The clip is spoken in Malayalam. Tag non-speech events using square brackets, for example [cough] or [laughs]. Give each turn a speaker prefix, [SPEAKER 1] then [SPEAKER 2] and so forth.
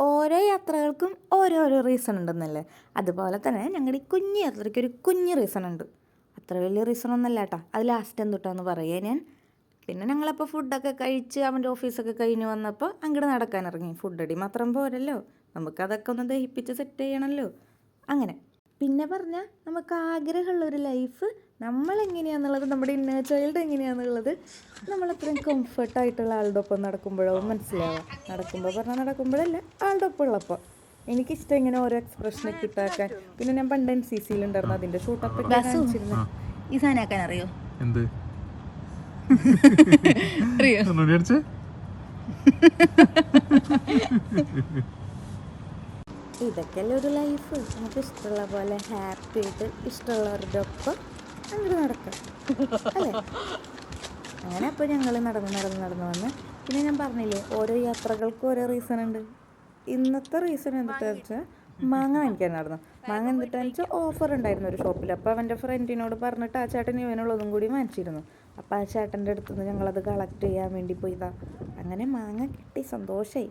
[SPEAKER 1] ഓരോ യാത്രകൾക്കും ഓരോരോ റീസൺ ഉണ്ടെന്നല്ലേ? അതുപോലെ തന്നെ ഞങ്ങളുടെ ഈ കുഞ്ഞു യാത്രയ്ക്ക് ഒരു കുഞ്ഞു റീസൺ ഉണ്ട്. അത്ര വലിയ റീസൺ ഒന്നല്ല കേട്ടോ. അത് ലാസ്റ്റ് എന്തുട്ടാന്ന് പറയുക ഞാൻ. പിന്നെ ഞങ്ങളപ്പോൾ ഫുഡൊക്കെ കഴിച്ച് അവന്റെ ഓഫീസൊക്കെ കഴിഞ്ഞ് വന്നപ്പോൾ അങ്ങോട്ട് നടക്കാൻ ഇറങ്ങി. ഫുഡ് അടി മാത്രം പോരല്ലോ. നമുക്കതൊക്കെ ഒന്ന് ദഹിപ്പിച്ച് സെറ്റ് ചെയ്യണമല്ലോ അങ്ങനെ. പിന്നെ പറഞ്ഞാൽ നമുക്ക് ആഗ്രഹമുള്ള ഒരു ലൈഫ് നമ്മളെങ്ങനെയാണെന്നുള്ളത് നമ്മുടെ ഇന്നർ ചൈൽഡ് എങ്ങനെയാണെന്നുള്ളത് നമ്മളത്രയും കംഫർട്ടായിട്ടുള്ള ആളുടെ ഒപ്പം നടക്കുമ്പോഴോ മനസ്സിലാവുക നടക്കുമ്പോൾ പറഞ്ഞാൽ നടക്കുമ്പോഴല്ല ആളുടെ ഒപ്പം ഉള്ളപ്പോൾ എനിക്കിഷ്ടം ഇങ്ങനെ ഓരോ എക്സ്പ്രഷനെ കിട്ടാക്കാൻ പിന്നെ ഞാൻ പണ്ട് എൻ സി സിയിലുണ്ടായിരുന്നു അതിന്റെ ഷൂട്ടപ്പ് കാണിച്ചിരുന്നു.
[SPEAKER 2] ഈ സാധനമാക്കാൻ അറിയോ?
[SPEAKER 3] എന്ത്? [laughs]
[SPEAKER 2] അറിയോ? [laughs]
[SPEAKER 1] ഇതൊക്കെയല്ലേ ഒരു ലൈഫ് നമുക്ക് ഇഷ്ടമുള്ള പോലെ ഹാപ്പി ആയിട്ട് ഇഷ്ടമുള്ളവരുടെ ഒപ്പം അങ്ങോട്ട് നടക്കാം. അല്ലേ? അങ്ങനെ അപ്പോൾ ഞങ്ങൾ നടന്ന് നടന്ന് നടന്ന് വന്ന് പിന്നെ ഞാൻ പറഞ്ഞില്ലേ ഓരോ യാത്രകൾക്കും ഓരോ റീസൺ ഉണ്ട്. ഇന്നത്തെ റീസൺ എന്താണെന്ന് വെച്ചാൽ മാങ്ങ വാങ്ങിക്കാൻ നടന്നു മാങ്ങ എന്നിട്ടാന്ന് വെച്ചാൽ ഓഫർ ഉണ്ടായിരുന്നു ഒരു ഷോപ്പിൽ അപ്പോൾ അവന്റെ ഫ്രണ്ടിനോട് പറഞ്ഞിട്ട് ആ ചേട്ടൻ ഇവനുള്ളതും കൂടി വാങ്ങിച്ചിരുന്നു. അപ്പോൾ ആ ചേട്ടന്റെ അടുത്ത് നിന്ന് ഞങ്ങളത് കളക്ട് ചെയ്യാൻ വേണ്ടി പോയിതാ. അങ്ങനെ മാങ്ങ കിട്ടി സന്തോഷമായി